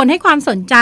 คนให้ความสนใจ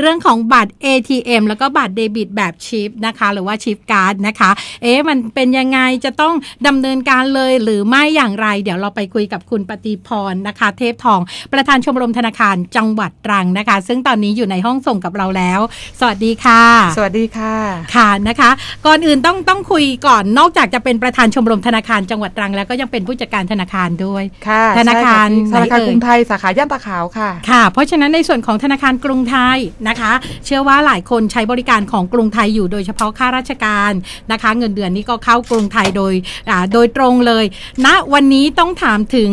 เรื่องของบัตร ATM แล้วก็บัตรเดบิตแบบชิปนะคะ หรือว่าชิปการ์ดนะคะ เอ๊ะมันเป็นยังไงจะต้องดำเนินการเลยหรือไม่อย่างไร เดี๋ยวเราไปคุยกับคุณปฏิพรนะคะ เทพทอง ประธานชมรมธนาคารจังหวัดตรังนะคะ ซึ่งตอนนี้อยู่ในห้องส่งกับเราแล้ว สวัสดีค่ะ สวัสดีค่ะค่ะนะคะ ก่อนอื่นต้องต้องคุยก่อนนอกจากจะเป็นประธานชมรมธนาคารจังหวัดตรัง แล้วก็ยังเป็นผู้จัดการธนาคารด้วยค่ะธนาคารใช่ค่ะธนาคารไหนเอ่ยกรุงไทยสาขาย่านตาขาวค่ะค่ะ เพราะฉะนั้นในส่วนของของธนาคารกรุงไทยนะคะ เชื่อว่าหลายคนใช้บริการของกรุงไทยอยู่โดยเฉพาะข้าราชการนะคะ เงินเดือนนี้ก็เข้ากรุงไทยโดยโดยตรงเลยณนะวันนี้ต้องถามถึง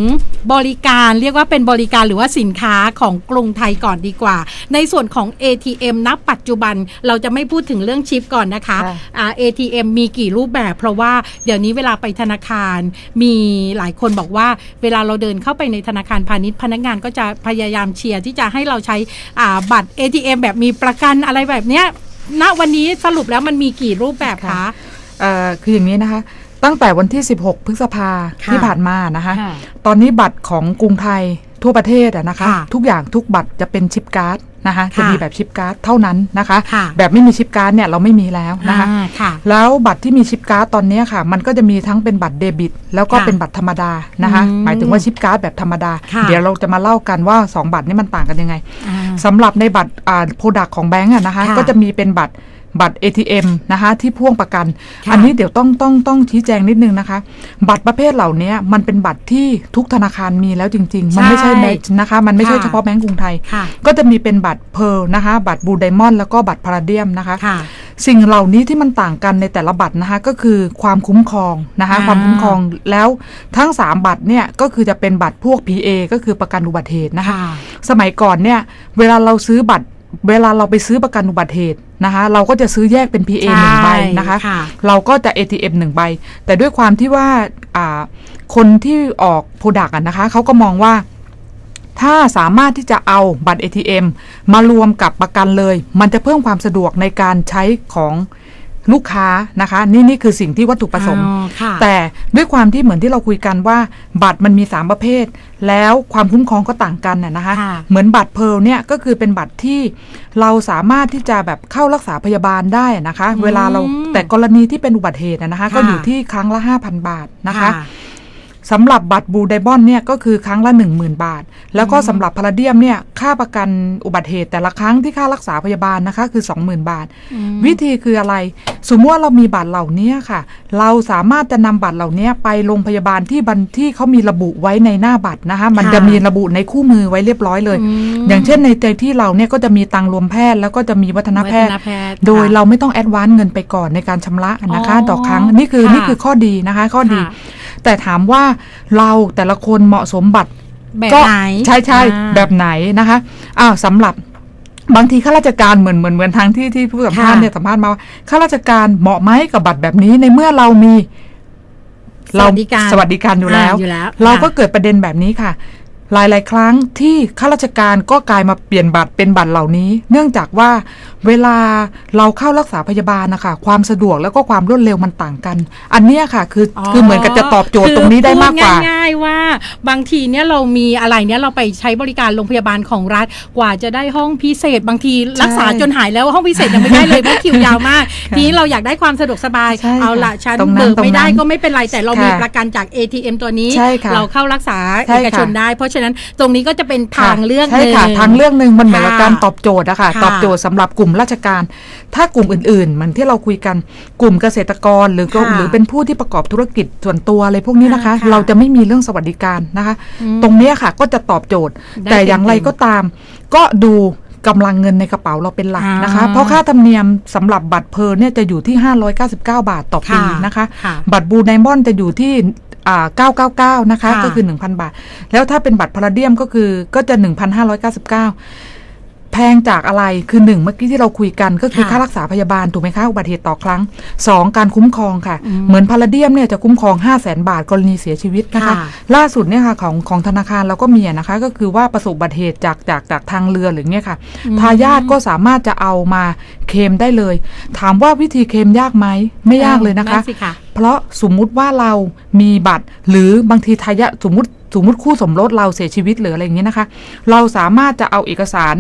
บริการเรียกว่าเป็นบริการหรือว่าสินค้าของกรุงไทยก่อนดีกว่า ในส่วนของ ATM ณปัจจุบันเราจะไม่พูดถึงเรื่องชิปก่อนนะคะค่ะอ่า ATM มีกี่รูปแบบ เพราะว่าเดี๋ยวนี้เวลาไปธนาคาร มีหลายคนบอกว่าเวลาเราเดินเข้าไปในธนาคารพาณิชย์พนักงานก็จะพยายามเชียร์ที่จะให้เราใช้บัตร ATM แบบมีประกันอะไรแบบเนี้ยณวันนี้สรุปแล้วมันมีกี่รูปแบบคะค่ะเอ่อคืออย่างนี้นะคะ ตั้งแต่วันที่ 16 พฤษภาค่ะที่ผ่านมานะคะ ค่ะ ตอนนี้บัตรของกรุงไทยทั่วประเทศอะนะคะ ค่ะ ทุกอย่างทุกบัตรจะเป็นชิปการ์ด นะคะค่ะจะมีแบบชิปการ์ดเท่านั้นนะคะค่ะแบบไม่มีชิปการ์ดเนี่ยเราไม่มีแล้วนะคะอ่าค่ะแล้วบัตรที่มีชิปการ์ดตอนเนี้ยค่ะ มันก็จะมีทั้งเป็นบัตรเดบิต แล้วก็ค่ะเป็นบัตรธรรมดานะคะอืมหมายถึงว่าชิปการ์ดแบบธรรมดาค่ะเดี๋ยวเราจะมาเล่ากันว่า 2 บัตรนี่มันต่างกันยังไงอ่าสำหรับในบัตรอ่าโปรดักของแบงก์อะนะคะค่ะก็จะมีเป็นบัตร บัตร ATM นะคะที่พ่วงประกันค่ะอันนี้เดี๋ยวต้องต้องต้องชี้แจงนิดนึงนะคะ บัตรประเภทเหล่านี้มันเป็นบัตรที่ทุกธนาคารมีแล้วจริง ๆ มันไม่ใช่ใช่แบงค์นะคะ มันไม่ใช่ค่ะเฉพาะแบงก์กรุงไทยค่ะก็จะมีเป็นบัตรเพร์ลนะคะ บัตรบูไดมอนด์แล้วก็บัตรพาราเดียมนะคะค่ะสิ่งเหล่านี้ที่มันต่างกันในแต่ละบัตรนะคะก็คือความคุ้มครองนะคะอ่าความคุ้มครองแล้วทั้ง 3 บัตรเนี่ยก็คือจะเป็นบัตรพวก PA ก็คือประกันอุบัติเหตุนะคะค่ะสมัยก่อนเนี่ยเวลาเราซื้อบัตรเวลาเราไปซื้อประกันอุบัติเหตุ นะคะเราก็จะซื้อแยกเป็น PA หนึ่งใบนะคะค่ะเราก็จะ ATM หนึ่งใบ แต่ด้วยความที่ว่าอ่าคนที่ออกโปรดักต์นะคะเขาก็มองว่าถ้าสามารถที่จะเอาบัตร ATM มารวมกับประกันเลย มันจะเพิ่มความสะดวกในการใช้ของ ลูกค้านะคะ นี่นี่คือสิ่งที่วัตถุประสงค์อ๋อค่ะแต่ด้วยความที่เหมือนที่เราคุยกันว่า บัตรมันมี 3 ประเภท แล้วความคุ้มครองก็ต่างกันน่ะนะคะค่ะเหมือนบัตรเพร์ลเนี่ยก็คือเป็นบัตรที่เราสามารถที่จะแบบเข้ารักษาพยาบาลได้นะคะ เวลาเราแต่กรณีที่เป็นอุบัติเหตุน่ะนะคะ ก็อยู่ที่ครั้งละ 5,000 บาทนะคะ สำหรับบัตรบูไดบอนเนี่ยก็คือครั้งละ 10,000 บาท แล้วก็สำหรับพาราเดียมเนี่ยค่าประกันอุบัติเหตุแต่ละครั้งที่ค่ารักษาพยาบาลนะคะคือ 20,000 บาทอืมวิธีคืออะไร สมมติว่าเรามีบัตรเหล่านี้ค่ะ เราสามารถจะนำบัตรเหล่านี้ไปโรงพยาบาลที่บันที่เขามีระบุไว้ในหน้าบัตรนะคะมันค่ะจะมีระบุในคู่มือไว้เรียบร้อยเลยมอย่างเช่นในใจที่เราเนี่ยก็จะมีตังรวมแพทย์ แล้วก็จะมีวัฒนแพทย์วัฒนแพทย์โดยค่ะเราไม่ต้องแอดวานซ์เงินไปก่อนในการชำระนะคะอ๋อต่อครั้งนี่คือค่ะนี่คือข้อดีนะคะ ข้อดีค่ะ แต่ถามว่าเราแต่ละคนเหมาะสมบัตรแบบก็ไหนใช่ใช่อ่าแบบไหนนะคะอ้าวสำหรับบางทีข้าราชการเหมือนเหมือนเหมือนทางที่ที่ผู้สัมภาษณ์ค่ะเนี่ยสัมภาษณ์มาว่าข้าราชการเหมาะไหมกับบัตรแบบนี้ในเมื่อเรามีสวัสดิการสวัสดิการอยู่แล้วอ่าอยู่แล้วเราก็ค่ะเกิดประเด็นแบบนี้ค่ะ หลาย ๆ ครั้งที่ข้าราชการก็กลายมาเปลี่ยนบัตรเป็นบัตรเหล่านี้ เนื่องจากว่าเวลาเราเข้ารักษาพยาบาลนะคะความสะดวกแล้วก็ความรวดเร็วมันต่างกัน อันเนี้ยค่ะ คืออคือเหมือนกับจะตอบโจทย์ตรงนี้ได้มากกว่าคือพูดง่ายๆว่าบางทีเนี่ยเรามีอะไรเนี่ยเราไปใช้บริการโรงพยาบาลของรัฐกว่าจะได้ห้องพิเศษ บางทีรักษาจนหายแล้วห้องพิเศษยังไม่ได้เลยเพราะคิวยาวมาก ทีนี้เราอยากได้ความสะดวกสบาย ใช่ค่ะเอาละฉันตรงนั้นเบิกไม่ได้ตรงนั้นก็ไม่เป็นไรแต่เราค่ะมีประกันจาก ATM ตัวนี้ ใช่ค่ะเราเข้ารักษาใช่เอกค่ะชนได้ เพราะฉะนั้นตรงนี้ก็จะเป็นทางเลือกใช่หนึ่ง ค่ะ ทางเลือกหนึ่งมันเหมือนกับค่ะการตอบโจทย์อะค่ะ ค่ะ ตอบโจทย์สำหรับกลุ่มราชการ ถ้ากลุ่มอื่นๆเหมือนที่เราคุยกันกลุ่มเกษตรกรหรือก็ค่ะหรือเป็นผู้ที่ประกอบธุรกิจส่วนตัวอะไรพวกนี้นะคะค่ะเราจะไม่มีเรื่องสวัสดิการนะคะอืมตรงเนี้ยค่ะก็จะตอบโจทย์ได้แต่อย่างไรเต็มๆก็ตาม ก็ดูกำลังเงินในกระเป๋าเราเป็นหลักนะคะอ่าเพราะค่าธรรมเนียมสำหรับบัตรเพลินเนี่ยจะอยู่ที่ 599 บาทต่อปีค่ะนะคะค่ะบัตรบูไดมอนด์จะอยู่ที่อ่า999 นะคะค่ะก็คือ 1,000 บาท แล้วถ้าเป็นบัตรพาราเดียมก็คือก็จะ 1,599 แพงจากอะไรคือหนึ่งเมื่อกี้ที่เราคุยกันก็คือค่ะค่ารักษาพยาบาลถูกไหมคะอุบัติเหตุต่อครั้งสองการคุ้มครองค่ะอืมเหมือนพาราเดียมเนี่ยจะคุ้มครอง 5 0 0แสนบาทกรณีเสียชีวิตนะคะค่ะล่าสุดเนี่ยค่ะของของธนาคารเราก็มีอะนะคะ ก็คือว่าประสบอุบัติเหตุจากจากจากทางเรือหรือเนี่ยค่ะอืมทายาทก็สามารถจะเอามาเคลมได้เลย ถามว่าวิธีเคลมยากไหมไม่ยากเลยนะคะสิค่ะเพราะสมมุติว่าเรามีบัตรหรือบางทีทายาทสมมติ สมมติคู่สมรสเราเสียชีวิตหรืออะไรอย่างเงี้ยนะคะ เราสามารถจะเอาเอกสาร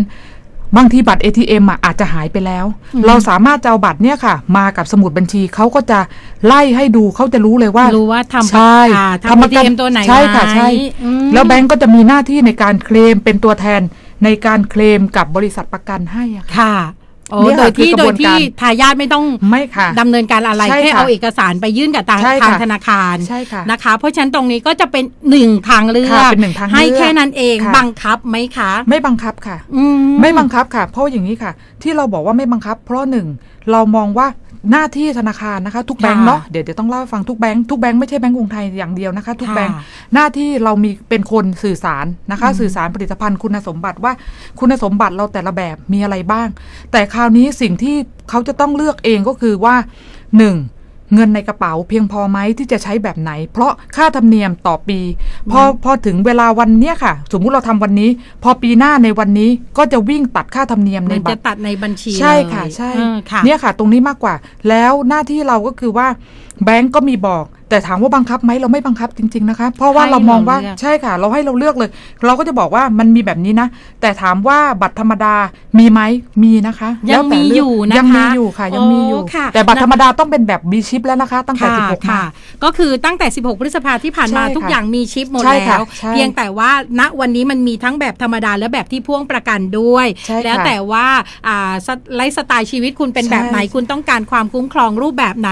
บางทีบัตร ATM อะอาจจะหายไปแล้วอืมเราสามารถจะเอาบัตรเนี่ยค่ะ มากับสมุดบัญชีเขาก็จะไล่ให้ดูเขาจะรู้เลยว่ารู้ว่าทำใช่อ่าทำทำประกัน ATM ตัวไหนใช่ค่ะไว้ใช่อืมแล้วแบงก์ก็จะมีหน้าที่ในการเคลมเป็นตัวแทนในการเคลมกับบริษัทประกันให้อะค่ะค่ะ โอ้เนี่ยโดค่ะยที่คือกระโดบวยนที่การทายาทไม่ต้องไม่ค่ะดำเนินการอะไรใช่แค่ค่ะเอาเอกสารไปยื่นกับทางใช่ค่ะทางธนาคารใช่ค่ะนะคะ เพราะฉะนั้นตรงนี้ก็จะเป็นหนึ่งทางเลือค่ะกเป็นหนึ่งทางเลือกให้แค่นั้นเองค่ะบังคับไหมคะ ไม่บังคับค่ะอืไม่บังคับค่ะ เพราะอย่างนี้ค่ะ ที่เราบอกว่าไม่บังคับ เพราะหนึ่งเรามองว่า หน้าที่ธนาคารนะคะ ทุกแบงค์เนาะเดี๋ยวเดี๋ยวต้องเล่าให้ฟังทุกแบงค์ทุกแบงค์ไม่ใช่แบงก์กรุงไทยอย่างเดียวนะคะ ทุกแบงค์ค่ะหน้าที่เรามีเป็นคนสื่อสารนะคะอืมสื่อสารผลิตภัณฑ์คุณสมบัติว่าคุณสมบัติเราแต่ละแบบมีอะไรบ้าง แต่คราวนี้สิ่งที่เขาจะต้องเลือกเองก็คือว่าหนึ่ง เงินในกระเป๋าเพียงพอไหมที่จะใช้แบบไหน เพราะค่าธรรมเนียมต่อปี พอพอถึงเวลาวันเนี้ยค่ะ สมมุติเราทำวันนี้ พอปีหน้าในวันนี้ก็จะวิ่งตัดค่าธรรมเนียมในมันบัจะตรตัดในบัญชีใช่เลยค่ะ ใช่เออค่ะเนี่ยค่ะ ตรงนี้มากกว่า แล้วหน้าที่เราก็คือว่าแบงก์ก็มีบอก แต่ถามว่าบังคับไหมเราไม่บังคับจริง ๆ นะคะ เพราะว่าให้เรามองว่าเราเลือกใช่ค่ะ เราให้เราเลือกเลย เราก็จะบอกว่ามันมีแบบนี้นะ แต่ถามว่าบัตรธรรมดามีไหมมีนะคะ ยังแล้วแต่มีเลืกอยู่นะคะยังมีอยู่ค่ะยังมีอยู่โอ้ค่ะแต่บัตรธรรมดาต้องเป็นแบบบีชิปแล้วนะคะ ตั้งแต่ค่ะ16ค่ะมาก็คือตั้งแต่ 16 พฤษภาที่ผ่านมาใช่ค่ะทุกอย่างมีชิปหมดใช่แล้ค่ะวใช่เพียงแต่ว่าณวันนี้มันมีทั้งแบบธรรมดาและแบบที่พ่วงประกันด้วยใช่ค่ะแล้วแต่ว่าอ่าสไลฟ์สไตล์ชีวิตคุณเป็นใช่แบบไหนคุณต้องการความคุ้มครองรูปแบบไหน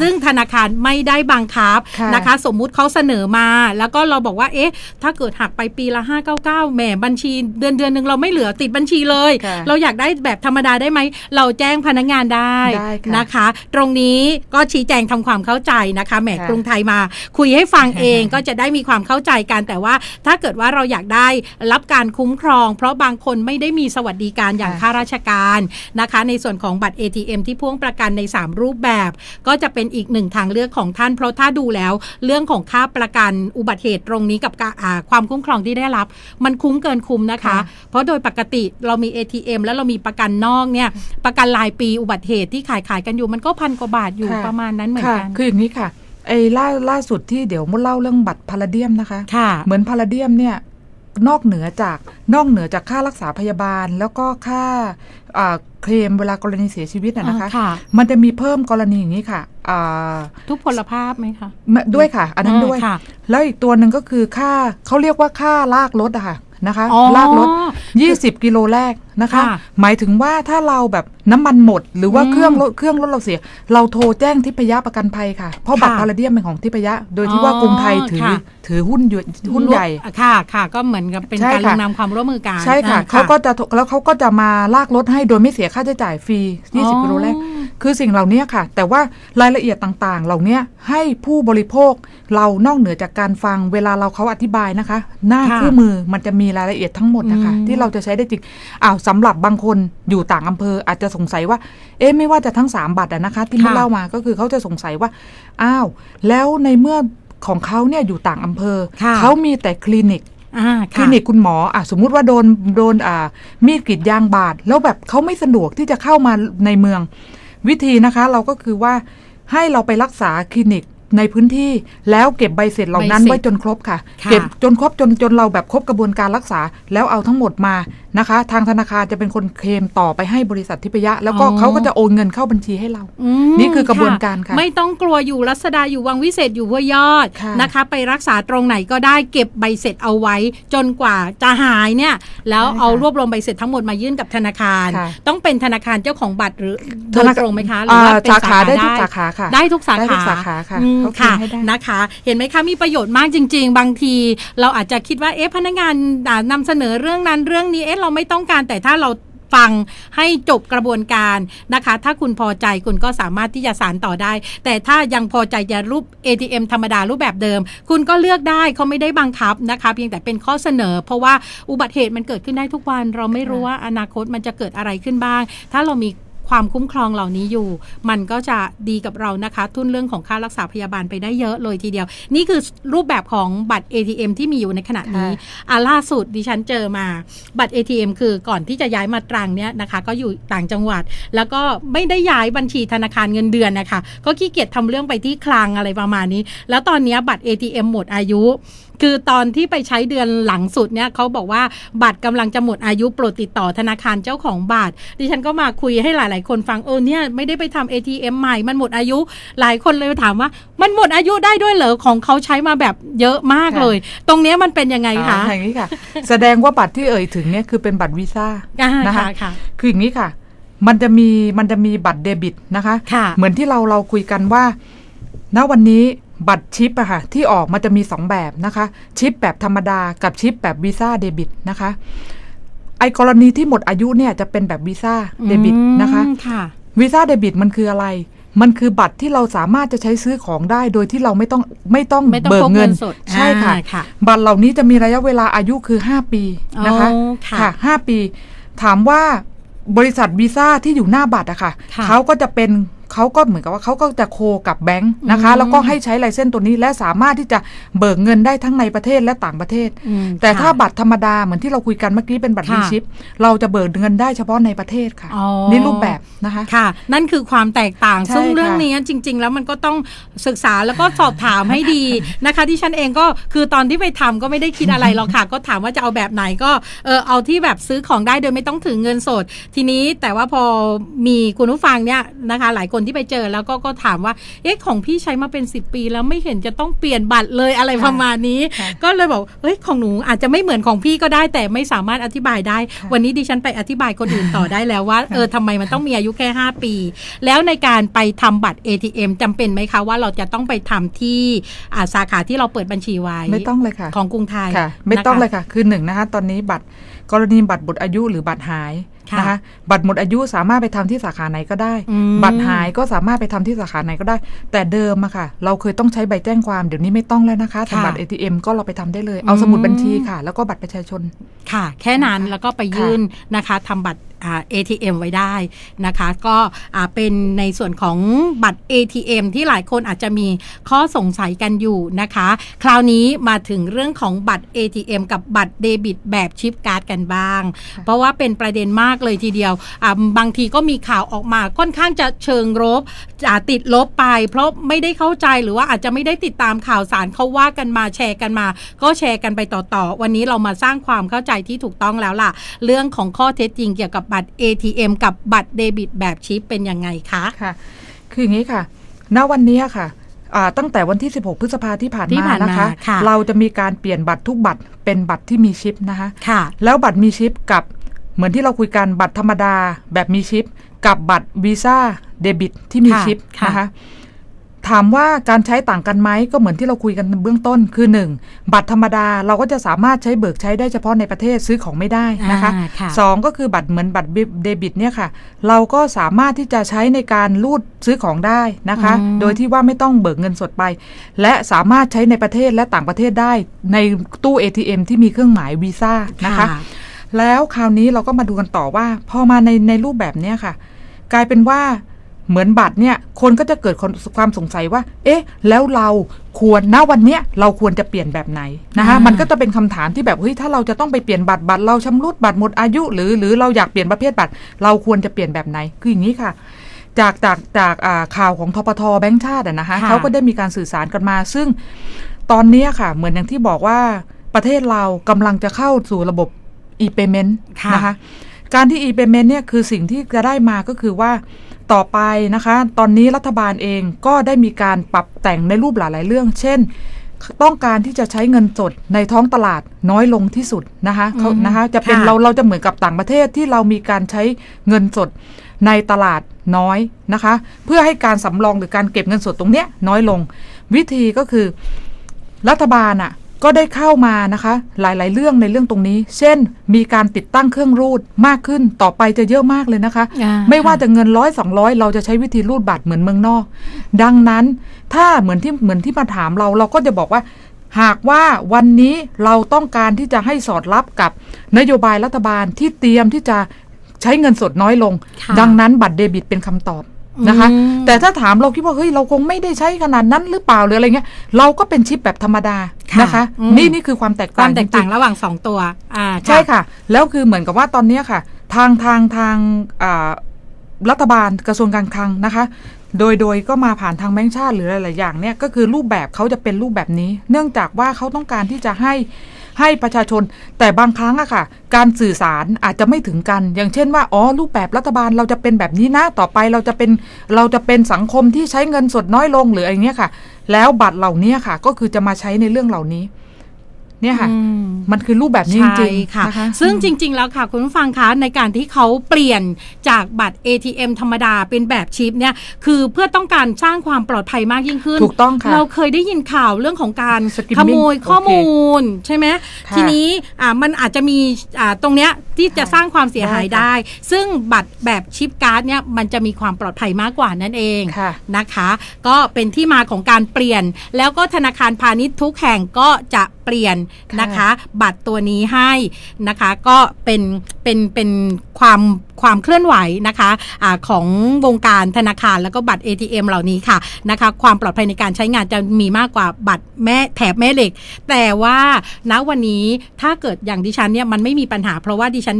ซึ่งธนาคารไม่ได้บังคับค่ะนะคะ สมมุติเขาเสนอมา แล้วก็เราบอกว่าเอ๊ะ ถ้าเกิดหักไปปีละ 599แหมบัญชีเดือนเดือนหนึ่งเราไม่เหลือติดบัญชีเลยค่ะเราอยากได้แบบธรรมดาได้ไหม เราแจ้งพนักงานได้ได้ค่ะนะคะ ตรงนี้ก็ชี้แจงทำความเข้าใจนะคะแหมค่ะกรุงไทยมา คุยให้ฟังเองก็จะได้มีความเข้าใจกันแต่ว่า ถ้าเกิดว่าเราอยากได้รับการคุ้มครอง เพราะบางคนไม่ได้มีสวัสดิการอย่างค่ะข้าราชการนะคะ ในส่วนของบัตร ATM ที่พ่วงประกันใน 3 รูปแบบ ก็จะเป็นอีกหนึ่งทางเลือกของท่านเพราะถ้าดูแล้วเรื่องของค่าประกันอุบัติเหตุตรงนี้กับการอ่าความคุ้มครองที่ได้รับ มันคุ้มเกินคุ้มนะคะค่ะเพราะโดยปกติเรามี ATM แล้วเรามีประกันนอกเนี่ยประกันรายปีอุบัติเหตุที่ขายขายกันอยู่มันก็พันกว่าบาทอยู่ค่ะประมาณนั้นเหมือนค่ะกันคืออย่างนี้ค่ะไอ้ล่าล่าสุดที่เดี๋ยวมุดเล่าเรื่องบัตรพาราเดียมนะคะค่ะเหมือนพาราเดียมเนี่ย นอกเหนือจากนอกเหนือจากค่ารักษาพยาบาล แล้วก็ค่าอ่าเคลมเวลากรณีเสียชีวิตนะนะคะอ่าค่ะมันจะมีเพิ่มกรณีอย่างนี้ค่ะอ่าทุกพลภาพไหมคะมาด้วยค่ะ อันนั้นด้วยค่ะแล้วอีกตัวหนึ่งก็คือค่าเขาเรียกว่าค่าลากรถอะค่ะนะคะอ๋อลากรถ 20 กิโลแรก นะคะค่ะหมายถึงว่าถ้าเราแบบน้ำมันหมด หรือว่าอืมเครื่องรถเครื่องรถเราเสีย เราโทรแจ้งทิพยประกันภัยค่ะ เพราะบัตรค่ะพาราเดียมเป็นของทิพยะ โดยที่อ๋อว่ากรุงไทยถือค่ะถือหุ้นอยู่หุ้นใหญ่ ค่ะค่ะ ก็เหมือนกับเป็นใช่การลค่ะงนามความร่วมมือกัน ใช่ค่ะอ่เขาก็จะแล้วเขาก็จะมาลากรถให้โดยไม่เสียค่าใช้จ่ายฟรี 20กิโลแรกอ๋อคือสิ่งเหล่านี้ค่ะ แต่ว่ารายละเอียดต่างๆ เหล่านี้ให้ผู้บริโภคเรานอกเหนือจากการฟังเวลาเราเขาอธิบายนะคะ หน้าค่ะคู่มือมันจะมีรายละเอียดทั้งหมดนะคะอืมที่เราจะใช้ได้จริงอ้าวสำหรับบางคนอยู่ต่างอำเภออาจจะสงสัยว่า เอ๊ะไม่ว่าจะทั้ง 3 บัตรอะนะคะ ที่มันเล่ามาก็คือเขาจะสงสัยว่า อ้าว แล้วในเมื่อของเขาเนี่ยอยู่ต่างอำเภอค่ะเขามีแต่คลินิกอ่าคลินิกคุณหมออะสมมุติว่าโดนโดนอ่ามีดกรีดยางบาดแล้วแบบเขาไม่สะดวกที่จะเข้ามาในเมือง วิธีนะคะ เราก็คือว่าให้เราไปรักษาคลินิก ในพื้นที่แล้วเก็บใบเสร็จเหล่านั้นใบเสร็จไว้จนครบค่ะค่ะ เก็บจนครบจนจนเราแบบครบกระบวนการรักษา แล้วเอาทั้งหมดมานะคะ ทางธนาคารจะเป็นคนเคลมต่อไปให้บริษัททิพยะ แล้วก็อ๋อเขาก็จะโอนเงินเข้าบัญชีให้เราอืมนี่คือกระบวนการค่ะ ไม่ต้องกลัวอยู่รัศดาอยู่วังวิเศษอยู่ห้วยยอดค่ะนะคะ ไปรักษาตรงไหนก็ได้เก็บใบเสร็จเอาไว้ จนกว่าจะหายเนี่ยแล้วใช่ค่ะเอารวบรวมใบเสร็จทั้งหมดมายื่นกับธนาคารค่ะต้องเป็นธนาคารเจ้าของบัตรหรือโดธยนาคารตรงไหมคะหรือว่าเป็นสาขาได้ทุกได้สาขาค่ะได้ทุกสาได้ทุขากสาขาค่ะอืมเขาเคลมค่ะให้ได้นะคะ เห็นไหมคะมีประโยชน์มากจริง ๆ บางที เราอาจจะคิดว่าเอ๊ะพนักงานอ่านำเสนอเรื่องนั้นเรื่องนี้เอ๊ะเราไม่ต้องการแต่ถ้าเราฟังให้จบกระบวนการนะคะ ถ้าคุณพอใจคุณก็สามารถที่จะสารต่อได้ แต่ถ้ายังพอใจจะรูป ATM ธรรมดารูปแบบเดิม คุณก็เลือกได้เขาไม่ได้บังคับนะคะ เพียงแต่เป็นข้อเสนอ เพราะว่าอุบัติเหตุมันเกิดขึ้นได้ทุกวัน เราไม่รู้ว่าอนาคตมันจะเกิดอะไรขึ้นบ้าง ถ้าเรามี ความคุ้มครองเหล่านี้อยู่ มันก็จะดีกับเรานะคะ ทุนเรื่องของค่ารักษาพยาบาลไปได้เยอะเลยทีเดียว นี่คือรูปแบบของบัตร ATM ที่มีอยู่ในขณะนี้อ่าล่าสุดดิฉันเจอมาบัตร ATM คือก่อนที่จะย้ายมาตรังเนี่ยนะคะ ก็อยู่ต่างจังหวัด แล้วก็ไม่ได้ย้ายบัญชีธนาคารเงินเดือนนะคะ ก็ขี้เกียจทำเรื่องไปที่คลังอะไรประมาณนี้ แล้วตอนเนี้ยบัตร ATM หมดอายุ คือตอนที่ไปใช้เดือนหลังสุดเนี่ยเขาบอกว่าบัตรกำลังจะหมดอายุโปรดติดต่อธนาคารเจ้าของบัตรดิฉันก็มาคุยให้หลาย ๆ คนฟังเออเนี่ยไม่ได้ไปทำ ATM ใหม่มันหมดอายุ หลายคนเลยถามว่ามันหมดอายุได้ด้วยเหรอของเขาใช้มาแบบเยอะมากเลย ตรงเนี้ยมันเป็นยังไงคะอ่าอย่างนี้ค่ะ แสดงว่าบัตรที่เอ่ยถึงเนี่ยคือเป็นบัตรวีซ่าอ่านะคะค่ะค่ะคืออย่างนี้ค่ะ มันจะมีมันจะมีบัตรเดบิตนะคะค่ะเหมือนที่เราเราคุยกันว่า ณวันนี้ บัตรชิปอะค่ะที่ออกมันจะมี 2 แบบนะคะ ชิปแบบธรรมดากับชิปแบบวีซ่าเดบิตนะคะ ไอ้กรณีที่หมดอายุเนี่ยจะเป็นแบบวีซ่าเดบิตนะคะอืมค่ะวีซ่าเดบิตมันคืออะไร มันคือบัตรที่เราสามารถจะใช้ซื้อของได้โดยที่เราไม่ต้องไม่ต้องไม่ต้องเบิพกกเงิเงินนสดใช่ค่ะอ่าค่ะบัตรเหล่านี้จะมีระยะเวลาอายุคือ 5 ปีนะคะอ๋อค่ะค่ะห้าปี ถามว่าบริษัทวีซ่าที่อยู่หน้าบัตรอะค่ะค่ะเขาก็จะเป็น เขาก็เหมือนกับว่าเขาก็จะโคกับแบงค์นะคะอืมแล้วก็ให้ใช้ไลเซนส์ตัวนี้และสามารถที่จะเบิกเงินได้ทั้งในประเทศและต่างประเทศอืมแต่ค่ะถ้าบัตรธรรมดาเหมือนที่เราคุยกันเมื่อกี้เป็นบัตรค่ะวีชิป เราจะเบิกเงินได้เฉพาะในประเทศค่ะอ๋อนี่รูปแบบนะคะค่ะ นั่นคือความแตกต่างใช่ซึ่งเรื่องค่ะนี้จริง ๆ แล้วมันก็ต้องศึกษาแล้วก็สอบถามให้ดีนะคะที่ฉันเองก็คือตอนที่ไปทำก็ไม่ได้คิดอะไรหรอกค่ะ ก็ถามว่าจะเอาแบบไหนก็เออเอาที่แบบซื้อของได้โดยไม่ต้องถือเงินสด ทีนี้แต่ว่าพอมีคุณผู้ฟังเนี่ยนะคะ หลายคนที่ไปเจอแล้วก็ก็ถามว่า เอ๊ะของพี่ใช้มาเป็น 10 ปีแล้วไม่เห็นจะต้องเปลี่ยนบัตรเลยอะไรค่ะประมาณนี้ค่ะก็เลยบอกเฮ้ยของหนูอาจจะไม่เหมือนของพี่ก็ได้ แต่ไม่สามารถอธิบายได้ค่ะวันนี้ดิฉันไปอธิบายคนอื่นต่อได้แล้วว่าเออทำไมมันต้องมีอายุแค่ 5 ปี แล้วในการไปทำบัตร ATM จำเป็นไหมคะว่าเราจะต้องไปทำที่อ่าสาขาที่เราเปิดบัญชีไว้ไม่ต้องเลยค่ะ ของกรุงไทยค่ะไม่ต้องนะคะเลยค่ะ คือหนึ่งนะคะ ตอนนี้บัตร กรณีบัตรหมดอายุหรือบัตรหายค่ะนะคะบัตรหมดอายุสามารถไปทำที่สาขาไหนก็ได้อืมบัตรหายก็สามารถไปทำที่สาขาไหนก็ได้ แต่เดิมอะค่ะ เราเคยต้องใช้ใบแจ้งความเดี๋ยวนี้ไม่ต้องแล้วนะคะทำบัตร ATM ก็เราไปทำได้เลย เอาสมุดบัญชีค่ะ แล้วก็บัตรประชาชนค่ะ แค่นั้นแล้วก็ไปยื่นนะคะทำบัตรอ่า ATM ไว้ได้นะคะ ก็อ่าเป็นในส่วนของบัตร ATM ที่หลายคนอาจจะมีข้อสงสัยกันอยู่นะคะ คราวนี้มาถึงเรื่องของบัตร ATM กับบัตรเดบิตแบบชิปการ์ดกันบ้างค่ะเพราะว่าเป็นประเด็นมากเลยทีเดียวอ่าบางทีก็มีข่าวออกมาค่อนข้างจะเชิงลบอ่าติดลบไป เพราะไม่ได้เข้าใจหรือว่าอาจจะไม่ได้ติดตามข่าวสารเขาว่ากันมาแชร์กันมา ก็แชร์กันไปต่อๆ วันนี้เรามาสร้างความเข้าใจที่ถูกต้องแล้วล่ะ เรื่องของข้อเท็จจริงเกี่ยวกับบัตร ATM กับบัตรเดบิตแบบชิปเป็นยังไงคะค่ะ คืออย่างนี้ค่ะ ณวันนี้ค่ะอ่าตั้งแต่วันที่ 16 พฤษภาที่ผ่านที่มาผ่านมานะคะค่ะเราจะมีการเปลี่ยนบัตรทุกบัตรเป็นบัตรที่มีชิปนะคะค่ะแล้วบัตรมีชิปกับเหมือนที่เราคุยกันบัตรธรรมดาแบบมีชิป กับบัตรวีซ่าเดบิตที่มีค่ะชิปค่ะนะคะ ถามว่าการใช้ต่างกันไหมก็เหมือนที่เราคุยกันเบื้องต้นคือ 1. บัตรธรรมดาเราก็จะสามารถใช้เบิกใช้ได้เฉพาะในประเทศซื้อของไม่ได้นะคะอ่าค่ะสองก็คือบัตรเหมือนบัตรเดบิตเนี่ยค่ะ เราก็สามารถที่จะใช้ในการรูดซื้อของได้นะคะอืมโดยที่ว่าไม่ต้องเบิกเงินสดไป และสามารถใช้ในประเทศและต่างประเทศได้ ในตู้ ATM ที่มีเครื่องหมายวีซ่านะคะ แล้วคราวนี้เราก็มาดูกันต่อว่าพอมาในในรูปแบบเนี้ยค่ะ กลายเป็นว่า เหมือนบัตรเนี่ย คนก็จะเกิดคนความสงสัยว่า เอ๊ะ แล้วเราควรณวันเนี้ยเราควรจะเปลี่ยนแบบไหนนะคะอ่ามัมันก็จะเป็นคำถามที่แบบเฮ้ยถ้าเราจะต้องไปเปลี่ยนบัตรบัตรเราชำรุดบัตรหมดอายุ หรือหรือเราอยากเปลี่ยนประเภทบัตร เราควรจะเปลี่ยนแบบไหนคืออย่างนี้ค่ะ จากจากจากอ่าข่าวของทปทแบงค์ชาติอะนะคะค่ะเขาก็ได้มีการสื่อสารกันมา ซึ่งตอนเนี้ยค่ะ เหมือนอย่างที่บอกว่าประเทศเรากำลังจะเข้าสู่ระบบ e-payment ค่ะนะคะการที่ e-payment เนี่ยคือสิ่งที่จะได้มาก็คือว่า ต่อไปนะคะ ตอนนี้รัฐบาลเองก็ได้มีการปรับแต่งในรูปหลายๆเรื่อง เช่น ต้องการที่จะใช้เงินสดในท้องตลาดน้อยลงที่สุดนะคะเขาอืมนะคะจะเป็นค่ะเราเราจะเหมือนกับต่างประเทศที่เรามีการใช้เงินสดในตลาดน้อยนะคะ เพื่อให้การสำรองหรือการเก็บเงินสดตรงเนี้ยน้อยลง วิธีก็คือ รัฐบาลอะ ก็ได้เข้ามานะคะ หลายๆ เรื่องในเรื่องตรงนี้ เช่น มีการติดตั้งเครื่องรูดมากขึ้นต่อไปจะเยอะมากเลยนะคะอ่าไม่ว่าจะเงินร้อยสองร้อยเราจะใช้วิธีรูดบัตรเหมือนเมืองนอก ดังนั้นถ้าเหมือนที่เหมือนที่มาถามเราเราก็จะบอกว่า หากว่าวันนี้เราต้องการที่จะให้สอดรับกับนโยบายรัฐบาลที่เตรียมที่จะใช้เงินสดน้อยลงค่ะดังนั้นบัตรเดบิตเป็นคำตอบ นะคะอืมแต่ถ้าถามเราคิดว่าเฮ้ยเราคงไม่ได้ใช้ขนาดนั้นหรือเปล่าหรืออะไรเงี้ยเราก็เป็นชิปแบบธรรมดาค่ะนะคะอืมนี่นี่คือความแตกควาต่างมแตกจริต่างงระหว่างสองตัวอ่าๆใช่ค่ะ แล้วคือเหมือนกับว่าตอนเนี้ยค่ะ ทางทางทางอ่ารัฐบาลกระทรวงการคลังนะคะ โดยโดยก็มาผ่านทางแบงค์ชาติหรือหลายๆอย่างเนี่ยก็คือรูปแบบเขาจะเป็นรูปแบบนี้ เนื่องจากว่าเขาต้องการที่จะให้ให้ประชาชน แต่บางครั้งอะค่ะ การสื่อสารอาจจะไม่ถึงกัน อย่างเช่นว่าอ๋อรูปแบบรัฐบาลเราจะเป็นแบบนี้นะต่อไปเราจะเป็นเราจะเป็นสังคมที่ใช้เงินสดน้อยลงหรืออะไรเงี้ยค่ะ แล้วบัตรเหล่านี้ค่ะ ก็คือจะมาใช้ในเรื่องเหล่านี้ เนี่ยค่ะอืมมันคือรูปแบบนี้จใช่ริงๆค่ะนะคะซึ่งจริง ๆ แล้วค่ะ คุณผู้ฟังคะในการที่เขาเปลี่ยนจากบัตร ATM ธรรมดาเป็นแบบชิปเนี่ย คือเพื่อต้องการสร้างความปลอดภัยมากยิ่งขึ้น ถูกต้องค่ะ เราเคยได้ยินข่าวเรื่องของการ Skimming ขโมยข้อโอเคมูลใช่ไหมค่ะทีนี้อ่ามันอาจจะมีอ่าตรงเนี้ยที่จะสร้างความเสียหายได้ได้ค่ะซึ่งบัตรแบบชิปการ์ดเนี่ยมันจะมีความปลอดภัยมากกว่านั่นเองค่ะนะคะ ก็เป็นที่มาของการเปลี่ยน แล้วก็ธนาคารพาณิชย์ทุกแห่งก็จะเปลี่ยนนะคะ บัตรตัวนี้ให้นะคะ ก็เป็น เป็นเป็นความความเคลื่อนไหวนะคะอาของวงการธนาคารแล้วก็บัตร ATM เหล่านี้ค่ะนะคะความปลอดภัยในการใช้งานจะมีมากกว่าบัตรแม่แถบแม่เหล็ก แต่ว่าณวันนี้ถ้าเกิดอย่างดิฉันเนี่ยมันไม่มีปัญหา เพราะว่าดิฉัน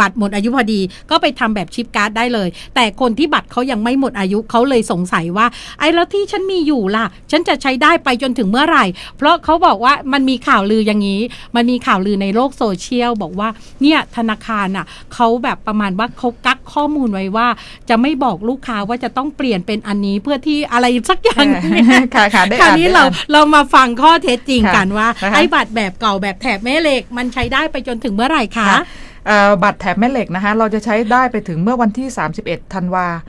บัตรหมดอายุพอดี ก็ไปทำแบบชิปการ์ดได้เลย แต่คนที่บัตรเขายังไม่หมดอายุเขาเลยสงสัยว่า ไอ้แล้วที่ฉันมีอยู่ล่ะ ฉันจะใช้ได้ไปจนถึงเมื่อไหร่ เพราะเขาบอกว่ามันมีข่าวลืออย่างนี้ มันมีข่าวลือในโลกโซเชียลบอกว่าเนี่ยธนาคารอะเขาแบบประมาณว่าเขากักข้อมูลไว้ว่า จะไม่บอกลูกค้าว่าจะต้องเปลี่ยนเป็นอันนี้เพื่อที่อะไรสักอย่างเนี่ยค่ะค่ะได้คราวอ่านนี้ได้เราอ่านเรามาฟังข้อเท็จจริงค่ะกันว่านะคะไอ้บัตรแบบเก่าแบบแถบแม่เหล็กมันใช้ได้ไปจนถึงเมื่อไหร่คะค่ะเอ่อบัตรแถบแม่เหล็กนะคะเราจะใช้ได้ไปถึงเมื่อวันที่ 31ธันวาคม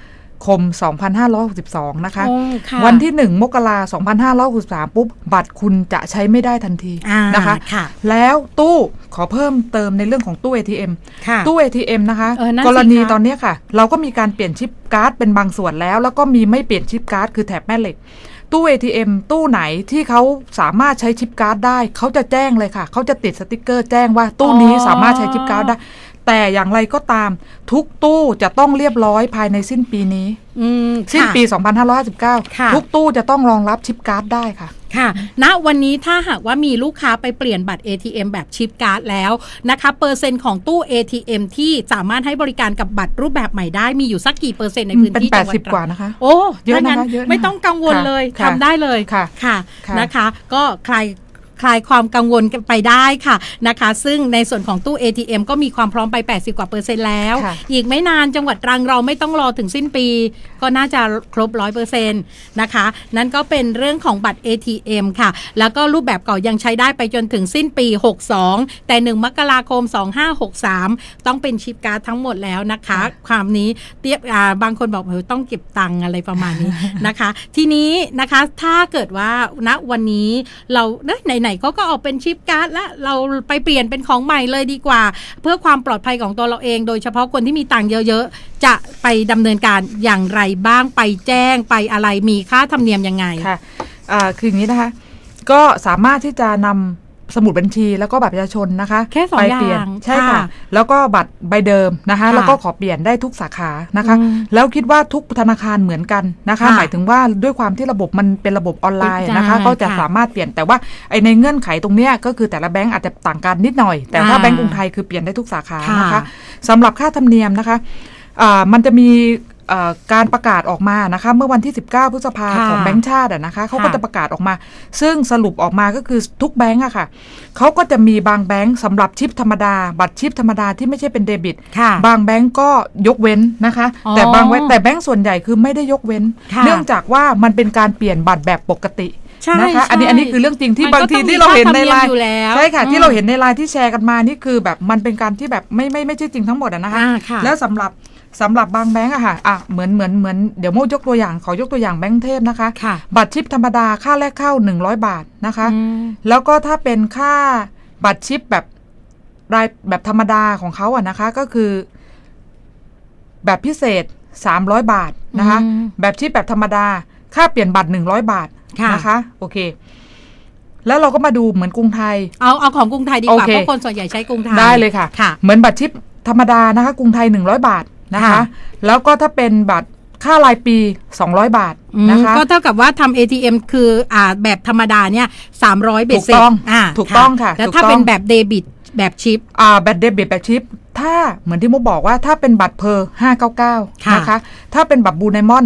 2562 นะคะโอ้ค่ะวันที่ 1 มกราคม2563 ปุ๊บ บัตรคุณจะใช้ไม่ได้ทันทีอ่านะคะค่ะแล้วตู้ขอเพิ่มเติมในเรื่องของตู้ ATM ค่ะตู้ ATM นะคะเออนั่นสิกรณีคะตอนเนี้ยค่ะ เราก็มีการเปลี่ยนชิปการ์ดเป็นบางส่วนแล้ว แล้วก็มีไม่เปลี่ยนชิปการ์ดคือแถบแม่เหล็กตู้ ATM ตู้ไหนที่เขาสามารถใช้ชิปการ์ดได้ เขาจะแจ้งเลยค่ะ เขาจะติดสติกเกอร์แจ้งว่าตู้นี้สามารถใช้ชิปการ์ดได้ แต่อย่างไรก็ตามทุกตู้จะต้องเรียบร้อยภายในสิ้นปีนี้ อืมสิ้นค่ะ ปี ค่ะ 2559 ทุกตู้จะต้องรองรับชิปการ์ดได้ค่ะ ค่ะ ณ วันนี้ถ้าหากว่ามีลูกค้าไปเปลี่ยนบัตร ATM แบบชิปการ์ดแล้วนะคะ เปอร์เซ็นต์ของตู้ ATM ที่สามารถให้บริการกับบัตรรูปแบบใหม่ได้มีอยู่สักกี่เปอร์เซ็นต์ในพื้นเป็น ที่จังหวัด80กว่านะคะ โอ้เยอะนะคะถ้างั้นเยอะนะคะไม่ต้องกังวลเลยค่ะทำได้เลยค่ะค่ะค่ะนะคะ ก็ใครค ลายความกังวลกันไปได้ค่ะนะคะ ซึ่งในส่วนของตู้ ATM ก็มีความพร้อมไป 80 กว่าเปอร์เซ็นต์แล้วค่ะอีกไม่นานจังหวัดตรังเราไม่ต้องรอถึงสิ้นปี ก็น่าจะครบ100%นะคะ นั่นก็เป็นเรื่องของบัตร ATM ค่ะ แล้วก็รูปแบบเก่ายังใช้ได้ไปจนถึงสิ้นปี 62 แต่ 1 มกราคม 2563 ต้องเป็นชิปการ์ดทั้งหมดแล้วนะคะ ความนี้เตียบอ่าบางคนบอกเออต้องเก็บตังค์อะไรประมาณนี้นะคะ ทีนี้นะคะถ้าเกิดว่าณวันนี้เราเอ้ยไหนเขาก็ออกเป็นชิปการ์ดแล้วเราไปเปลี่ยนเป็นของใหม่เลยดีกว่า เพื่อความปลอดภัยของตัวเราเอง โดยเฉพาะคนที่มีตังค์เยอะ ๆ จะไปดำเนินการอย่างไรบ้างไปแจ้งไปอะไรมีค่าธรรมเนียมยังไงค่ะคืออย่างนี้นะคะ ก็สามารถที่จะนำ สมุดบัญชีแล้วก็บัตรประชาชนนะคะแค่สองไปเปลี่ยนอย่างใช่ค่ะค่ะ แล้วก็บัตรใบเดิมนะคะค่ะแล้วก็ขอเปลี่ยนได้ทุกสาขานะคะอืมแล้วคิดว่าทุกธนาคารเหมือนกันนะคะค่ะหมายถึงว่าด้วยความที่ระบบมันเป็นระบบออนไลน์นะคะใช่ก็จะค่ะสามารถเปลี่ยนแต่ว่าไอในเงื่อนไขตรงเนี้ยก็คือแต่ละแบงก์อาจจะต่างกันนิดหน่อย แต่ถ้าอ่าแบงก์กรุงไทยคือเปลี่ยนได้ทุกสาขาค่ะนะคะสำหรับค่าธรรมเนียมนะคะอ่ามันจะมีเอ่อ การประกาศออกมานะคะ เมื่อวันที่ 19 พฤษภาค่ะของแบงก์ชาติอะนะคะเขาก็ค่ะจะประกาศออกมา ซึ่งสรุปออกมาก็คือทุกแบงก์อะค่ะเขาก็จะมีบางแบงก์สำหรับชิปธรรมดา บัตรชิปธรรมดาที่ไม่ใช่เป็นเดบิตค่ะบางแบงก์ก็ยกเว้นนะคะอ๋อแต่บางแบงก์แต่แบงก์ส่วนใหญ่คือไม่ได้ยกเว้นค่ะเนื่องจากว่ามันเป็นการเปลี่ยนบัตรแบบปกติใช่นะคะใช่อันนี้อันนี้คือเรื่องจริงที่มันก็บางทีต้องมีที่เราเห็นในไลค่าธรรมเนียมน์อยู่แล้วใช่ค่ะอืมที่เราเห็นในไลน์ที่แชร์กันมานี่คือแบบมันเป็นการที่แบบไม่ไม่ไม่ใช่จริงทั้งหมดอะนะคะอ่าค่ะแล้วสำหรับ สำหรับบางแบงก์อะค่ะอะเหมือนเหมือนเหมือนเดี๋ยวโมยกตัวอย่างขอยกตัวอย่างแบงก์เทพนะคะค่ะบัตรชิปธรรมดาค่าแรกเข้า 100 บาทนะคะอืมแล้วก็ถ้าเป็นค่าบัตรชิปแบบรายแบบธรรมดาของเขาอะนะคะก็คือ แบบพิเศษ 300 บาทนะคะอืมแบบชิปแบบธรรมดา ค่าเปลี่ยนบัตร 100 บาทค่ะนะคะ โอเคแล้วเราก็มาดูเหมือนกรุงไทย เอาเอาของกรุงไทยดีกว่าโอเคเพราะคนส่วนใหญ่ใช้กรุงไทย ได้เลยค่ะค่ะ เหมือนบัตรชิปธรรมดานะคะ กรุงไทย 100 บาท นะคะค่ะแล้วก็ถ้าเป็นบัตรค่ารายปี 200 บาทอืมนะคะก็เท่ากับว่าทำ ATM คืออ่าแบบธรรมดาเนี่ยสามร้อยเบ็ดเสร็จถูกต้องอ่าถูกต้องค่ะแล้วถูกถ้าต้องเป็นแบบเดบิตแบบชิปอ่าบัตรเดบิตแบบชิปถ้าเหมือนที่มุกบอกว่าถ้าเป็นบัตรเพอร์599ค่ะนะคะ ถ้าเป็นบัตรบูไนมอน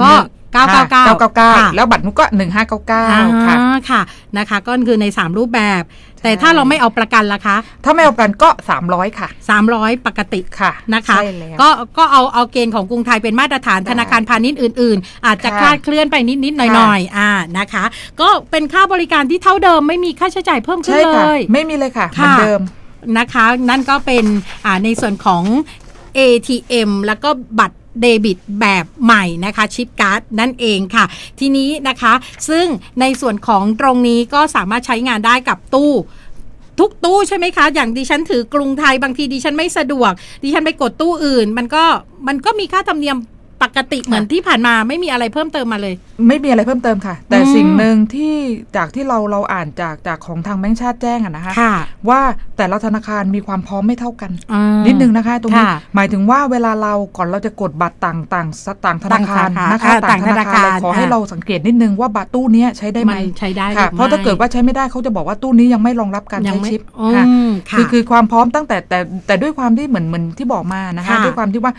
ก็ค่ะ 999 999ค่ะแล้วบัตรนุก็ 1599 ค่ะอ่าค่ะนะคะ ก็คือใน 3 รูปแบบ แต่ถ้าเราไม่เอาประกันล่ะคะ ถ้าไม่เอากันก็ 300 ค่ะ 300 ปกติค่ะนะคะใช่แล้วก็ก็เอาเอาเกณฑ์ของกรุงไทยเป็นมาตรฐานได้ธนาคารพาณิชย์อื่น ๆ อาจจะค่ะคลาดเคลื่อนไปนิดๆหน่อยๆอ่านะคะ ก็เป็นค่าบริการที่เท่าเดิมไม่มีค่าใช้จ่ายเพิ่มขึ้นใช่เลค่ะยไม่มีเลยค่ะเหมืค่ะอนเดิมนะคะ นั่นก็เป็นอ่าในส่วนของ ATM แล้วก็บัตร เดบิตแบบใหม่นะคะชิปการ์ดนั่นเองค่ะ ทีนี้นะคะ ซึ่งในส่วนของตรงนี้ก็สามารถใช้งานได้กับตู้ทุกตู้ใช่ไหมคะ อย่างดิฉันถือกรุงไทยบางทีดิฉันไม่สะดวก ดิฉันไปกดตู้อื่น มันก็มันก็มีค่าธรรมเนียม ปกติเหมือนที่ผ่านมาไม่มีอะไรเพิ่มเติมมาเลย ไม่มีอะไรเพิ่มเติมค่ะ แต่อืมสิ่งหนึ่งที่จากที่เราเราอ่านจากจากของทางแบงค์ชาติแจ้งอะนะคะค่ะว่าแต่ละธนาคารมีความพร้อมไม่เท่ากันอ่านิดนึงนะคะ ตรงนี้ค่ะหมายถึงว่าเวลาเราก่อนเราจะกดบัตรต่างต่างต่างธนาคารต่างสาขานะคะอ่าต่างธนาคารเลยขอให้อ่าเราสังเกตนิดนึงว่าบัตรตู้เนี้ยใช้ได้ไหมมันใช้ได้ค่ะหอเพราะถ้าไม่เกิดว่าใช้ไม่ได้เขาจะบอกว่าตู้นี้ยังไม่รองรับการยัใช้งไม่ชิปอืค่ะมค่ะคือคือความพร้อมตั้งแต่แต่แต่ด้วยความที่เหมือนเหมือนที่บอกมานะคะค่ะด้วยความที่ว่า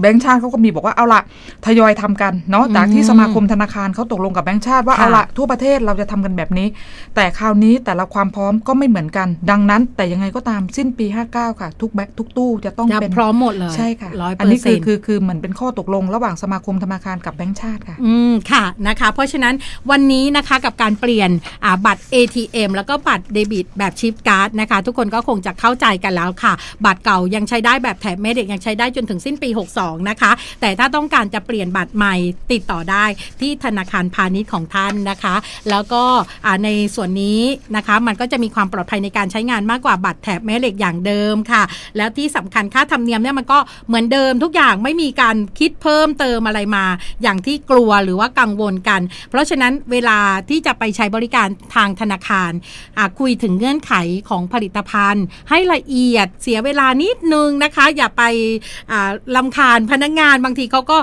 แบงค์ชาติเขาก็มีบอกว่าเอาละทยอยทำกันเนาะอืมจากที่สมาคมธนาคารเขาตกลงกับแบงค์ชาติว่าค่ะเอาละทั่วประเทศเราจะทำกันแบบนี้ แต่คราวนี้แต่ละความพร้อมก็ไม่เหมือนกัน ดังนั้น แต่ยังไงก็ตามสิ้นปี 59 ค่ะ ทุกแบงค์ทุกตู้จะต้องจะเป็นพร้อมหมดเลยใช่ค่ะร้อยอัเปอนี้ร์คืเซ็อนต์คือคือเหมือนเป็นข้อตกลง ระหว่างสมาคมธนาคารกับแบงค์ชาติค่ะ อืมค่ะนะคะ เพราะฉะนั้นวันนี้นะคะกับการเปลี่ยนอ่าบัตร ATM แล้วก็บัตรเดบิตแบบชิปการ์ดนะคะ ทุกคนก็คงจะเข้าใจกันแล้วค่ะ บัตรเก่ายังใช้ได้แบบแถบเมดเด็กยังใช้ได้จนถึงสิ้นปี 62นะคะ แต่ถ้าต้องการจะเปลี่ยนบัตรใหม่ติดต่อได้ที่ธนาคารพาณิชย์ของท่านนะคะ แล้วก็ในส่วนนี้นะคะมันก็จะมีความปลอดภัยในการใช้งานมากกว่าบัตรแถบแม่เหล็กอย่างเดิมค่ะ แล้วที่สำคัญค่าธรรมเนียมเนี่ยมันก็เหมือนเดิมทุกอย่างไม่มีการคิดเพิ่มเติมอะไรมา อย่างที่กลัวหรือว่ากังวลกัน เพราะฉะนั้นเวลาที่จะไปใช้บริการทางธนาคารคุยถึงเงื่อนไขของผลิตภัณฑ์ ให้ละเอียดเสียเวลานิดนึงนะคะ อย่าไปลำคาญพนักงานบางทีเขาก็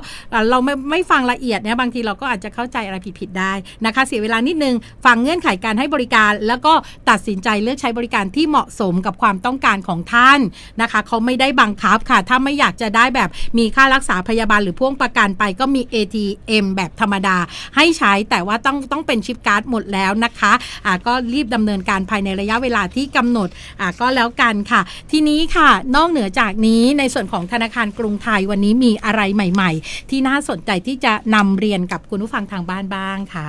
เราไม่ไม่ฟังละเอียดเนี่ยบางทีเราก็อาจจะเข้าใจอะไรผิดๆได้นะคะ เสียเวลานิดนึงฟังเงื่อนไขการให้บริการ แล้วก็ตัดสินใจเลือกใช้บริการที่เหมาะสมกับความต้องการของท่านนะคะเขาไม่ได้บังคับค่ะ ถ้าไม่อยากจะได้แบบมีค่ารักษาพยาบาลหรือพ่วงประกันไปก็มี ATM แบบธรรมดา ให้ใช้แต่ว่าต้องต้องเป็นชิปการ์ดหมดแล้วนะคะอ่าก็รีบดำเนินการภายในระยะเวลาที่กำหนดอ่าก็แล้วกันค่ะ ทีนี้ค่ะ นอกเหนือจากนี้ในส่วนของธนาคารกรุงไทยวันนี้มีอะไรใหม่ ๆ ที่น่าสนใจที่จะนำเรียนกับคุณผู้ฟังทางบ้านบ้างคะ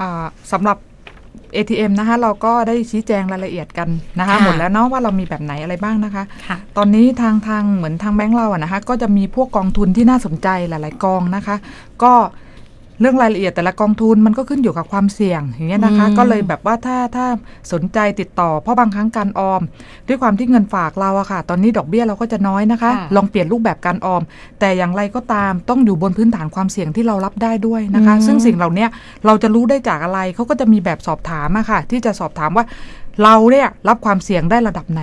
อ่าสำหรับ ATM นะคะเราก็ได้ชี้แจงรายละเอียดกันนะคะค่ะหมดแล้วเนาะว่าเรามีแบบไหนอะไรบ้างนะคะค่ะตอนนี้ทางทางเหมือนทางแบงก์เราอะนะคะ ก็จะมีพวกกองทุนที่น่าสนใจหลาย ๆ กองนะคะ ก็ เรื่องรายละเอียดแต่ละกองทุนมันก็ขึ้นอยู่กับความเสี่ยงอย่างเงี้ยนะคะอืมก็เลยแบบว่าถ้าถ้าสนใจติดต่อ เพราะบางครั้งการออม ด้วยความที่เงินฝากเราอะค่ะ ตอนนี้ดอกเบี้ยเราก็จะน้อยนะคะค่ะลองเปลี่ยนรูปแบบการออม แต่อย่างไรก็ตามต้องอยู่บนพื้นฐานความเสี่ยงที่เรารับได้ด้วยนะคะอืมซึ่งสิ่งเหล่าเนี้ยเราจะรู้ได้จากอะไรเขาก็จะมีแบบสอบถามอะค่ะ ที่จะสอบถามว่าเราเนี่ยรับความเสี่ยงได้ระดับไหน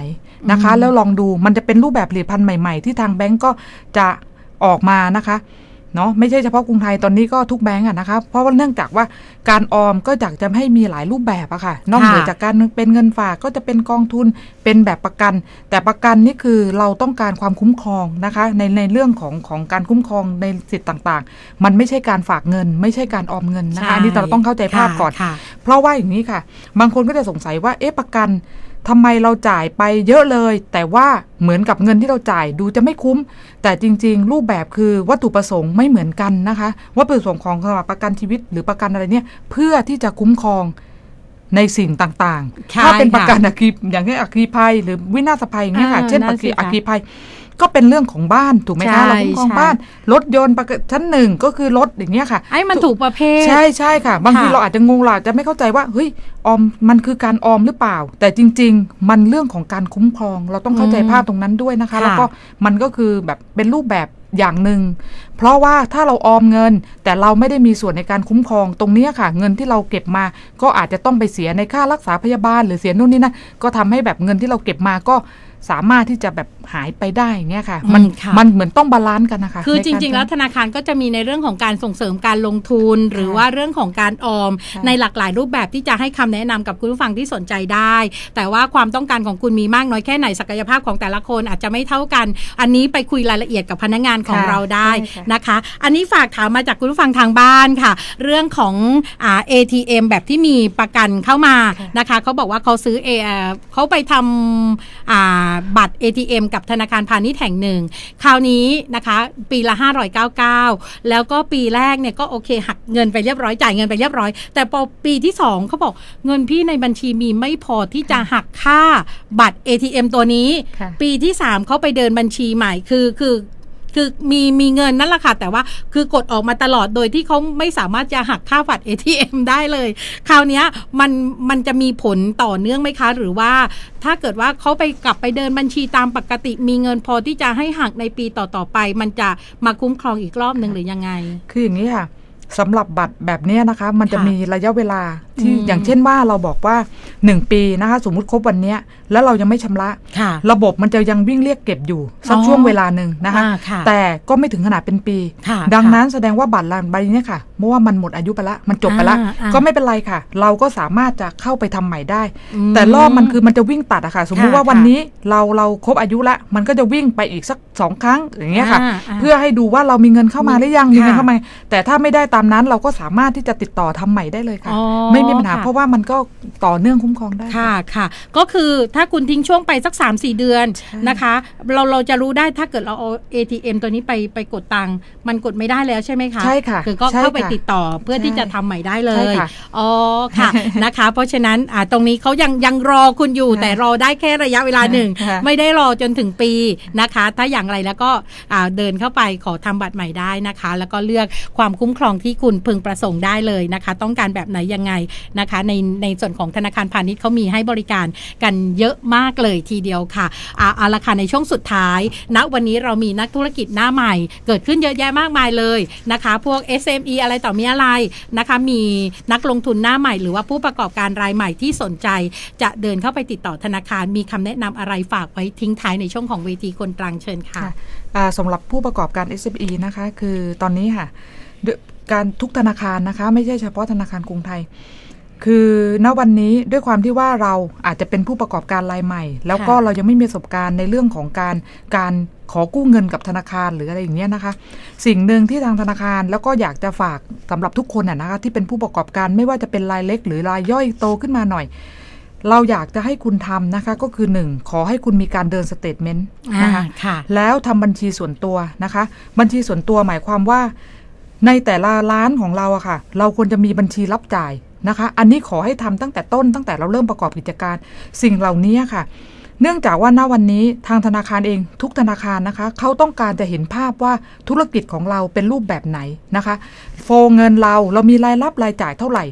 นะคะอืมแล้วลองดูมันจะเป็นรูปแบบผลิตภัณฑ์ใหม่ ๆ ที่ทางแบงก์ก็จะออกมานะคะ เนาะไม่ใช่เฉพาะกรุงไทยตอนนี้ก็ทุกแบงก์อะนะคะเพราะว่าเนื่องจากว่าการออมก็อยากจะให้มีหลายรูปแบบอะค่ะ นอกเหนือจากการเป็นเงินฝากก็จะเป็นกองทุนเป็นแบบประกัน แต่ประกันนี่คือเราต้องการความคุ้มครองนะคะ ในในเรื่องของของการคุ้มครองในสิทธิ์ต่างๆ มันไม่ใช่การฝากเงิน ไม่ใช่การออมเงินนะคะอันนี้เราต้องเข้าใจภาพก่อนค่ะเพราะว่าอย่างนี้ค่ะ บางคนก็จะสงสัยว่าเอ๊ะประกัน ทำไมเราจ่ายไปเยอะเลย แต่ว่าเหมือนกับเงินที่เราจ่ายดูจะไม่คุ้ม แต่จริง ๆ รูปแบบคือวัตถุประสงค์ไม่เหมือนกันนะคะ วัตถุประสงค์ของสำหรับประกันชีวิตหรือประกันอะไรเนี่ยเพื่อที่จะคุ้มครองในสิ่งต่างใช่ๆถ้าเป็นค่ะประกันอัคคีอย่างเช่นอัคคีภัย หรือวินาศภัยอย่างเงี้ยค่ะเออเช่นนั่อันคสิคีคะอัคคีภัย ก็เป็นเรื่องของบ้านถูกไหมใช่คะเราคุ้มครองใช่บ้าน รถยนต์ประกันชั้นหนึ่งก็คือรถอย่างเงี้ยค่ะไอ้มันถูกประเภท ใช่ใช่ค่ะ บางทีค่ะเราอาจจะงงเราอาจจะไม่เข้าใจว่าเฮ้ยออมมันคือการออมหรือเปล่า แต่จริง ๆ มันเรื่องของการคุ้มครอง เราต้องเข้าใจอืมภาพตรงนั้นด้วยนะคะค่ะแล้วก็มันก็คือแบบเป็นรูปแบบอย่างหนึ่ง เพราะว่าถ้าเราออมเงิน แต่เราไม่ได้มีส่วนในการคุ้มครองตรงเนี้ยค่ะ เงินที่เราเก็บมา ก็อาจจะต้องไปเสียในค่ารักษาพยาบาล หรือเสียนู่นนี่นั่นก็ทำให้แบบเงินที่เราเก็บมาก็ สามารถที่จะแบบหายไปได้อย่างเงี้ยค่ะอืมมันค่ะมันเหมือนต้องบาลานซ์กันนะคะ คือในจการิง ๆ แล้วธนาคารก็จะมีในเรื่องของการส่งเสริมการลงทุน หรือว่าเรื่องของการออมค่ะในหลากหลายรูปแบบที่จะให้คำแนะนำกับคุณผู้ฟังที่สนใจได้ แต่ว่าความต้องการของคุณมีมากน้อยแค่ไหนศักยภาพของแต่ละคนอาจจะไม่เท่ากัน อันนี้ไปคุยรายละเอียดกับพนักงานของค่ะเราได้ใช่ค่ะนะคะ อันนี้ฝากถามมาจากคุณผู้ฟังทางบ้านค่ะ เรื่องของอ่า ATM แบบที่มีประกันเข้ามาค่ะนะคะเขาบอกว่าเขาซื้อเอเอ่อเขาไปทำอ่าบัตร ATM กับธนาคารพาณิชย์แห่งหนึ่ง คราวนี้นะคะปีละ 599 แล้วก็ปีแรกเนี่ยก็โอเคหักเงินไปเรียบร้อยจ่ายเงินไปเรียบร้อย แต่พอปีที่ 2เขาบอกเงินพี่ในบัญชีมีไม่พอที่จะหักค่าบัตร ATM ตัวนี้ค่ะปีที่ 3เขาไปเดินบัญชีใหม่คือคือ คือมีมีเงินนั่นแหละค่ะ แต่ว่าคือกดออกมาตลอดโดยที่เขาไม่สามารถจะหักค่าบัตร ATM ได้เลย คราวนี้มันมันจะมีผลต่อเนื่องไหมคะ หรือว่าถ้าเกิดว่าเขาไปกลับไปเดินบัญชีตามปกติ มีเงินพอที่จะให้หักในปีต่อๆไป มันจะมาคุ้มครองอีกรอบหนึ่งหรือยังไง คืออย่างนี้ค่ะ สำหรับบัตรแบบเนี้ยนะคะ มันจะค่ะมีระยะเวลาที่อืมอย่างเช่นว่าเราบอกว่า 1 ปีนะคะ สมมุติครบวันเนี้ยแล้วเรายังไม่ชำระค่ะระบบมันจะยังวิ่งเรียกเก็บอยู่สักอ๋อช่วงเวลาหนึ่งนะคะอ่าค่ะแต่ก็ไม่ถึงขนาดเป็นปีค่ะดังนั้นแสดงว่าบัตรใบเนี้ยค่ะเมื่อว่ามันหมดอายุไปละมันจบไปละอ่าอ่าก็ไม่เป็นไรค่ะ เราก็สามารถจะเข้าไปทำใหม่ได้อืมแต่รอบมันคือมันจะวิ่งตัดอะค่ะ สมมุติค่ะว่าวันค่ะนี้เราเราครบอายุละมันก็จะวิ่งไปอีกสักสองครั้งอย่างเงี้ยค่ะอ่าอ่าเพื่อให้ดูว่าเรามีเงินเข้ามาหรือยังมีเงินค่ะเข้ามาแต่ถ้าไม่ได้ตามนั้นเราก็สามารถที่จะติดต่อทำใหม่ได้เลยค่ะอ๋อไม่มีปัญหาค่ะเพราะว่ามันก็ต่อเนื่องคุ้มครองได้ค่ะค่ะ ก็คือถ้าคุณทิ้งช่วงไปสัก 3 4 เดือนใช่นะคะ เราเราจะรู้ได้ถ้าเกิดเราเอา ATM ตัวนี้ไปไปกดตังค์มันกดไม่ได้แล้วใช่ไหมคะใช่ค่ะคือก็ใช่เข้าไปค่ะติดต่อเพื่อใช่ที่จะทำใหม่ได้เลใช่ยค่ะอ๋อค่ะนะคะ เพราะฉะนั้นอ่าตรงนี้เขายังยังรอคุณอยู่ค่ะแต่รอได้แค่ระยะเวลาหนึ่งค่ะไม่ได้รอจนถึงปีนะคะ ถ้าอย่างไรแล้วก็อ่าเดินเข้าไปขอทำบัตรใหม่ได้นะคะ แล้วก็เลือกความคุ้มครองที่ที่คุณพึงประสงค์ได้เลยนะคะ ต้องการแบบไหนยังไงนะคะ ในในส่วนของธนาคารพาณิชย์เขามีให้บริการกันเยอะมากเลยทีเดียวค่ะอ่าเอาละค่ะในช่วงสุดท้ายณวันนี้เรามีนักธุรกิจหน้าใหม่ เกิดขึ้นเยอะแยะมากมายเลยนะคะ พวก SME อะไรต่อมีอะไรนะคะ มีนักลงทุนหน้าใหม่ หรือว่าผู้ประกอบการรายใหม่ที่สนใจ จะเดินเข้าไปติดต่อธนาคาร มีคำแนะนำอะไรฝากไว้ทิ้งท้ายในช่วงของเวทีคนตรังเชิญค่ะคะอ่าสำหรับผู้ประกอบการ SME นะคะ คือตอนนี้ค่ะด้วย การทุกธนาคารนะคะ ไม่ใช่เฉพาะธนาคารกรุงไทย คือณวันนี้ด้วยความที่ว่าเราอาจจะเป็นผู้ประกอบการรายใหม่ แล้วก็ค่ะเรายังไม่มีประสบการณ์ในเรื่องของการการขอกู้เงินกับธนาคารหรืออะไรอย่างเงี้ยนะคะ สิ่งหนึ่งที่ทางธนาคารแล้วก็อยากจะฝากสำหรับทุกคนน่ะนะคะที่เป็นผู้ประกอบการไม่ว่าจะเป็นรายเล็ก หรือรายย่อยโตขึ้นมาหน่อย เราอยากจะให้คุณทำนะคะ ก็คือหนึ่งขอให้คุณมีการเดินสเตทเมนต์นะคะอ่าค่ะแล้วทำบัญชีส่วนตัวนะคะ บัญชีส่วนตัวหมายความว่า ในแต่ละร้านของเราอะค่ะ เราควรจะมีบัญชีรับจ่ายนะคะ อันนี้ขอให้ทำตั้งแต่ต้นตั้งแต่เราเริ่มประกอบกิจการ สิ่งเหล่านี้ค่ะ เนื่องจากว่าณวันนี้ทางธนาคารเองทุกธนาคารนะคะ เขาต้องการจะเห็นภาพว่าธุรกิจของเราเป็นรูปแบบไหนนะคะ โฟเงินเราเรามีรายรับรายจ่ายเท่าไหร่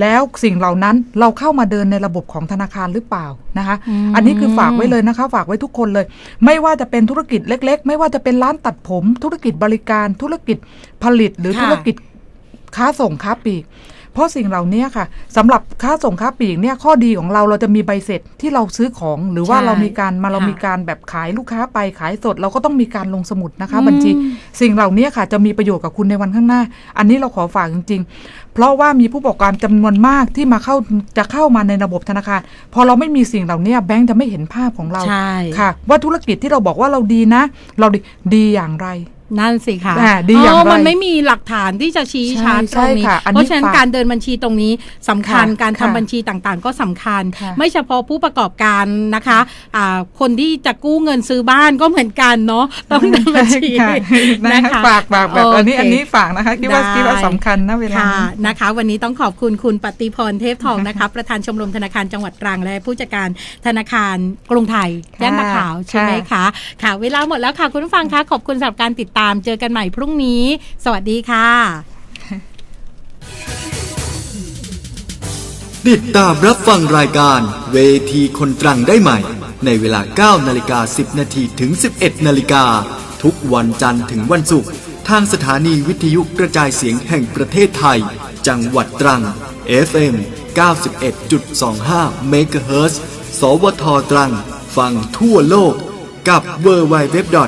แล้วสิ่งเหล่านั้นเราเข้ามาเดินในระบบของธนาคารหรือเปล่านะคะอ,อันนี้คือฝากไว้เลยนะคะ ฝากไว้ทุกคนเลย ไม่ว่าจะเป็นธุรกิจเล็ก ๆ ไม่ว่าจะเป็นร้านตัดผม ธุรกิจบริการ ธุรกิจผลิตหรือธุรกิจค้าส่งค้าปลีก เพราะสิ่งเหล่านี้ค่ะสำหรับค้าส่งค้าปลีกเนี่ยข้อดีของเราเราจะมีใบเสร็จที่เราซื้อของ หรือว่าใช่เรามีการมาเราค่ะมีการแบบขายลูกค้าไปขายสด เราก็ต้องมีการลงสมุดนะคะอืมบัญชีสิ่งเหล่านี้ค่ะ จะมีประโยชน์กับคุณในวันข้างหน้า อันนี้เราขอฝากจริง ๆ เพราะว่ามีผู้ประกอบการจำนวนมากที่มาเข้าจะเข้ามาในระบบธนาคารพอเราไม่มีสิ่งเหล่านี้แบงก์จะไม่เห็นภาพของเราใช่ค่ะ ว่าธุรกิจที่เราบอกว่าเราดีนะ เราดีดีอย่างไร นั่นสิค่ะอ่าดีอย่างไรมันไม่มีหลักฐานที่จะชี้ชัดใช่ตรงนี้ใช่ค่ะอันนี้ เพราะฉะนั้นฝากการเดินบัญชีตรงนี้สำคัญค่ะการทำค่ะบัญชีต่างๆ ก็สำคัญค่ะไม่เฉพาะผู้ประกอบการนะคะอ่าคนที่จะกู้เงินซื้อบ้านก็เหมือนกันเนาะต้องเดินบัญชีค่ะนะนะคะคะฝากฝากแบบอันนี้โเคอันนี้ฝากนะคะคิดว่าได้คิดว่าสำคัญนะเวลาค่ะนี้นะคะ วันนี้ต้องขอบคุณคุณปฏิพรเทพทองนะคะประธานชมรมธนาคารจังหวัดตรังและผู้จัดการธนาคารกรุงไทยค่ะย่านตะขาวใช่ไหมคะค่ะ เวลาหมดแล้วค่ะคุณผู้ฟังคะขอบคุณสำหรับการติดตามเจอกันใหม่พรุ่งนี้ สวัสดีค่ะ ติดตามรับฟังรายการเวทีคนตรังได้ใหม่ ในเวลา 9 นาฬิกา 10 นาทีถึง 11 นาฬิกา ทุกวันจันทร์ถึงวันศุกร์ทางสถานีวิทยุกระจายเสียงแห่งประเทศไทย จังหวัดตรัง FM 91.25เมกะเฮิรตซ์สวทตรัง ฟังทั่วโลก กับ w w w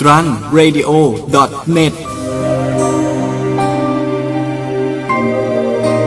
t r u n r a d i o n e t